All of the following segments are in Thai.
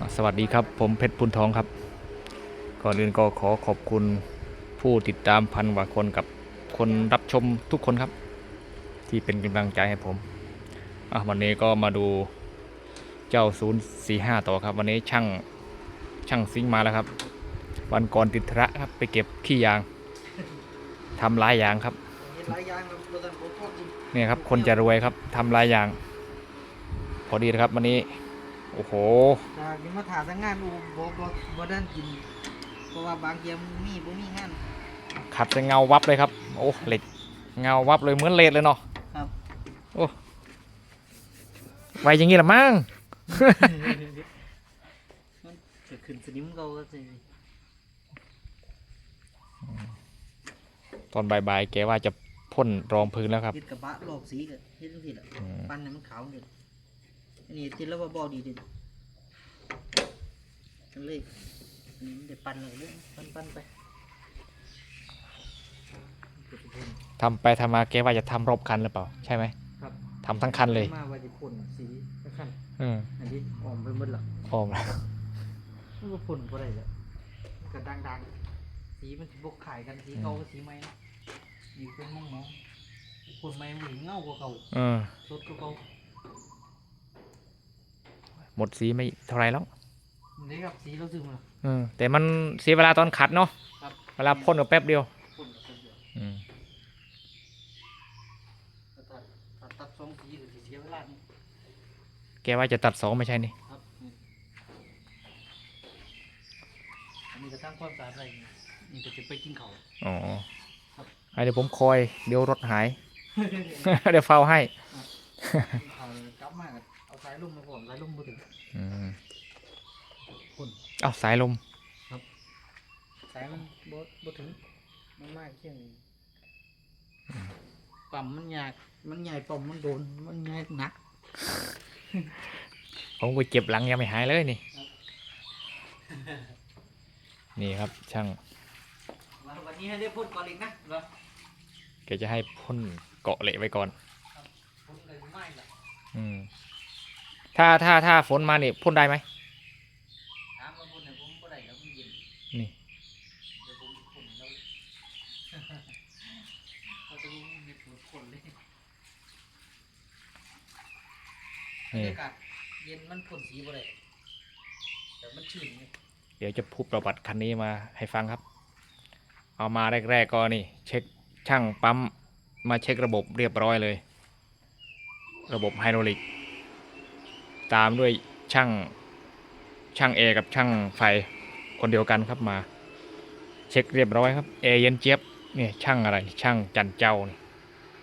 อะสวัสดีครับ ผมเพชรพุนทองครับ ก่อนอื่นก็ขอขอบคุณผู้ติดตามพันกว่าคนกับคนรับชมทุกคนครับ ที่เป็นกำลังใจให้ผมอะวันนี้ก็มาดูเจ้า 045 ต่อครับ วันนี้ช่างช่างซิงค์มาแล้วครับ วันก่อนติดธุระครับไปเก็บขี้ยางทำลายยางครับเห็นหลายอย่างครับเราต้องขอโทษจริงเนี่ยครับคนจะรวยครับทำลายยาง พอดีนะครับวันนี้ โอ้โหจากนี้มาถ่ายทางงานอูบ่บ่บ่ได้กิน เพราะว่าบางเกียมมีบ่มีงาน ขัดจะเงาวับเลยครับ โอ้เหล็กเงาวับเลยเหมือนเลดเลยเนาะครับ โอ้ไวอย่างงี้ละมั้ง มันจะขึ้นสนิมเขาก็สิตอนบ่ายๆแกว่าจะพ่นรองพื้นแล้วครับติดกระบะลอกสีก็เฮ็ดจังซี่แหละอืม ปั้นให้มันขาวเด้ อันนี้ติดแล้วบ่บ่ดีเด้กันเลยอันนี้มันได้ปั้นแล้วเด้อปั้นปั้นไปทำไปทำมาแกว่าจะทำรอบคันหรือเปล่า ใช่ไหมครับทำทั้งคันเลยมาว่าจะพ่นสีขั้นอืมอันนี้ออมไปหมดและพร้อมแล้วมันก็พ่นบ่ได้แล้วมันก็ดังๆสีมันสิบกขายกันสีเก่ากับสีใหม่นะนี่เป็นมองมองคนใหม่มันเงากว่าเก่าเออสดกว่าเก่า หมดสีไม่เท่าไรแล้วนี่ครับสีเราซื้อมาเออแต่มันเสียเวลาตอนขัดเนาะครับเวลาพ่นก็แป๊บเดียวพ่นกับคนเดียวอืมแต่ตัดตัดตัดสองสีก็สิเสียเวลานี่แกว่าจะตัดสองไม่ใช่นี่ครับนี่อันนี้ก็ตั้งความสะอาดอะไรนี่นี่ก็จะไปกินเขาวอ๋อครับอะเดี๋ยวผมคอย เดี๋ยวรถหาย เดี๋ยวเฝ้าให้กินเขาวกลับมาก็เอาสายลุ่มมาผมสายลุ่มมาถึง อืมพ่นเอาสายลมสายมันบ่บ่ถึง มันมากเช่นปั๊มมันยาก มันใหญ่ปั๊มมันโดน มันใหญ่หนัก ผมไปเก็บหลังยังไม่หายเลยนี่ครับนี่ครับช่างวันนี้ให้ได้พ่นก่อนอีกนะเหรอแกจะให้พ่นเกาะเหละไว้ก่อนพ่นเลยไม่ละอืม ถ้าถ้าถ้าฝนมานี่พ่นได้ไหมถามมาพ่นเนี่ยผมก็ได้แล้วมันเย็นนี่เดี๋ยวผมพ่นแล้วเขาจะรู้มีผลพ่นเลยบรรนี่ยากาศเย็นมันพ่นสีบ่ได้แต่มันชื้นไงเดี๋ยวจะพูดประวัติคันนี้มาให้ฟังครับ เอามาแรก ๆก็นี่ เช็คช่างปั๊มมาเช็คระบบเรียบร้อยเลย ระบบไฮดรอลิก ตามด้วยช่างช่างเอร์กับช่างไฟคนเดียวกันครับมา เช็คเรียบร้อยครับเอร์เย็นเจี๊ยบเนี่ยช่างอะไรช่างจันเจ้านี่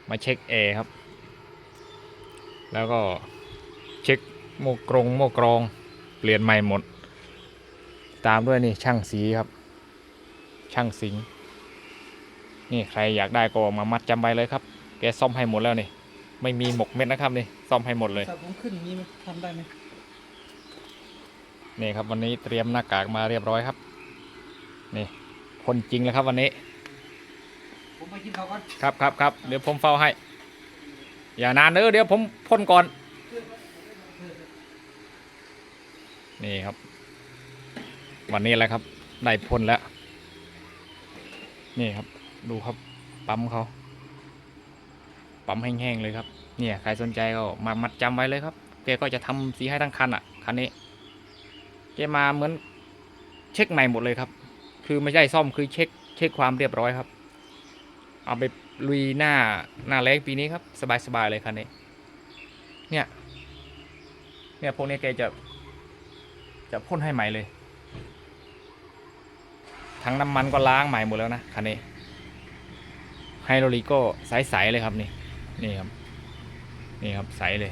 มาเช็คเอร์ครับ แล้วก็เช็คโมกรงโมกรองเปลี่ยนใหม่หมด ตามด้วยนี่ช่างสีครับ ช่างสิงนี่ใครอยากได้ก็มามัดจำใบเลยครับแกซ่อมให้หมดแล้วนี่ ไม่มีหมกเม็ดนะครับนี่ซ่อมให้หมดเลยถ้าผมขึ้นอย่างนี้มันทำได้ไหมนี่ครับวันนี้เตรียมหน้ากากมาเรียบร้อยครับ นี่ คนจริงแล้วครับวันนี้ ผมไปกินข้าวก่อนครับครับครับเดี๋ยวผมเฝ้าให้ อย่านานเด้อเดี๋ยวผมพ่นก่อน นี่ครับ วันนี้แหละครับได้พ่นแล้ว นี่ครับ ดูครับปั๊มเขาปั๊มแห้งๆเลยครับ เนี่ยใครสนใจก็มามัดจำไว้เลยครับแกก็จะทำสีให้ทั้งคันอะคันนี้แกมาเหมือนเช็คใหม่หมดเลยครับ คือไม่ใช่ซ่อมคือเช็คเช็คความเรียบร้อยครับ เอาไปลุยหน้าหน้าแรงปีนี้ครับ สบายๆเลยคันนี้ เนี่ยเนี่ยพวกนี้แกจะ จะพ่นให้ใหม่เลยทั้งน้ำมันก็ล้างใหม่หมดแล้วนะคันนี้ไฮโดรลิกก็ใสๆเลยครับนี่นี่ครับ นี่ครับใสเลย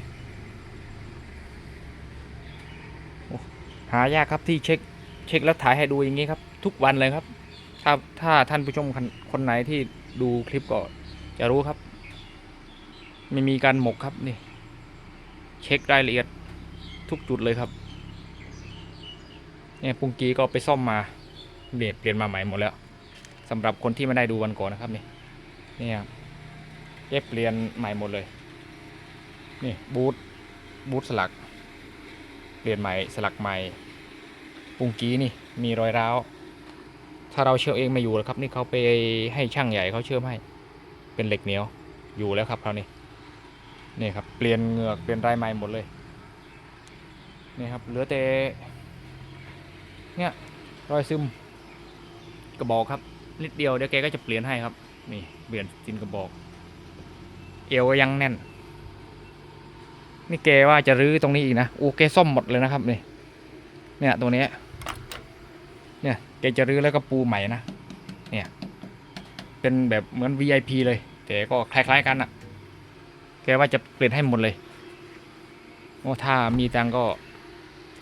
หายากครับที่เช็คเช็คแล้วถ่ายให้ดูอย่างนี้ครับ ทุกวันเลยครับ ถ้าถ้าท่านผู้ชมคนคนไหนที่ดูคลิปก็จะรู้ครับ ไม่มีการหมกครับนี่ เช็ครายละเอียดทุกจุดเลยครับเนี่ยปุงกีก็ไปซ่อมมาเปลี่ยนเปลี่ยนมาใหม่หมดแล้วสำหรับคนที่ไม่ได้ดูวันก่อนนะครับนี่เนี่ยเก็บเปลี่ยนใหม่หมดเลย นี่บูทบูทสลัก เปลี่ยนใหม่สลักใหม่ปุงกี้นี่มีรอยร้าว ถ้าเราเชื่อมเองไม่อยู่แล้วครับ นี่เขาไปให้ช่างใหญ่เขาเชื่อมให้ เป็นเหล็กเหนียวอยู่แล้วครับคราวนี้นี่ครับเปลี่ยนเหงือกเปลี่ยนไรใหม่หมดเลยนี่ครับเหลือแต่เนี่ยรอยซึมกระบอกครับ นิดเดียวเดี๋ยวแกก็จะเปลี่ยนให้ครับ นี่เปลี่ยนจินกระบอก เอวยังแน่น นี่แกว่าจะรื้อตรงนี้อีกนะโอ้แกซ่อมหมดเลยนะครับนี่เนี่ยตัวนี้เนี่ยแกจะรื้อแล้วก็ปูใหม่นะเนี่ยเป็นแบบเหมือน VIP เลย แต่ก็คล้ายๆกันอะแกว่าจะเปลี่ยนให้หมดเลยโอ้ถ้ามีตังก็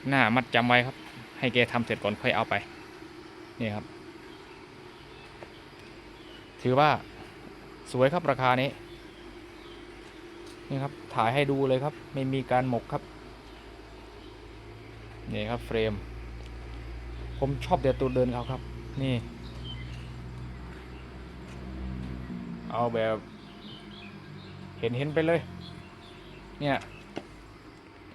หน้ามัดจำไว้ครับ ให้แกทำเสร็จก่อนค่อยเอาไปนี่ครับ ถือว่าสวยครับราคานี้ นี่ครับถ่ายให้ดูเลยครับ ไม่มีการหมกครับนี่ครับเฟรม ผมชอบเดี๋ยวตัวเดินเขาครับ นี่ เอาแบบ เห็นเห็นไปเลย เนี่ย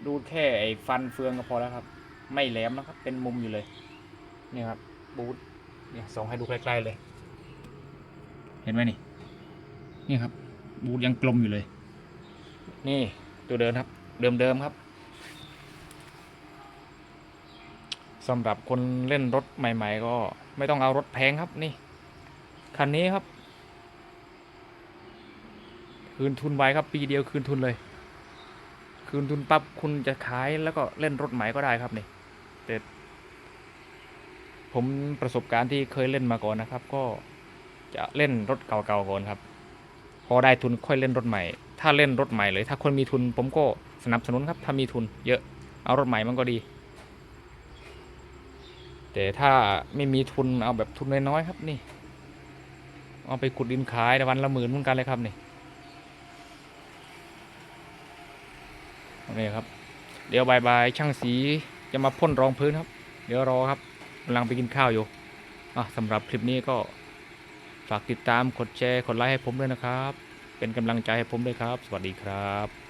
ดูแค่ไอ้ฟันเฟืองก็พอแล้วครับ ไม่แหลมนะครับ เป็นมุมอยู่เลยนี่ครับบูทเนี่ยส่องให้ดูใกล้ๆเลย เห็นไหมนี่ นี่ครับ บูทยังกลมอยู่เลย นี่ตัวเดิมครับ เดิมๆครับสำหรับคนเล่นรถใหม่ ๆ ก็ไม่ต้องเอารถแพงครับนี่ คันนี้ครับ คืนทุนไว้ครับ ปีเดียวคืนทุนเลย คืนทุนปั๊บคุณจะขายแล้วก็เล่นรถใหม่ก็ได้ครับนี่แต่ผมประสบการณ์ที่เคยเล่นมาก่อนนะครับ ก็จะเล่นรถเก่าๆก่อนครับ พอได้ทุนค่อยเล่นรถใหม่ ถ้าเล่นรถใหม่เลย ถ้าคนมีทุนผมก็สนับสนุนครับ ถ้ามีทุนเยอะ เอารถใหม่มันก็ดี แต่ถ้าไม่มีทุนเอาแบบทุนน้อยๆครับนี่ เอาไปขุดดินขายวันละหมื่นเหมือนกันเลยครับนี่นี่ครับ เดี๋ยวบายบายช่างสีจะมาพ่นรองพื้นครับ เดี๋ยวรอครับกำลังไปกินข้าวอยู่อะสำหรับคลิปนี้ก็ ฝากติดตามกดแชร์กดไลค์ให้ผมด้วยนะครับ เป็นกำลังใจให้ผมด้วยครับ สวัสดีครับ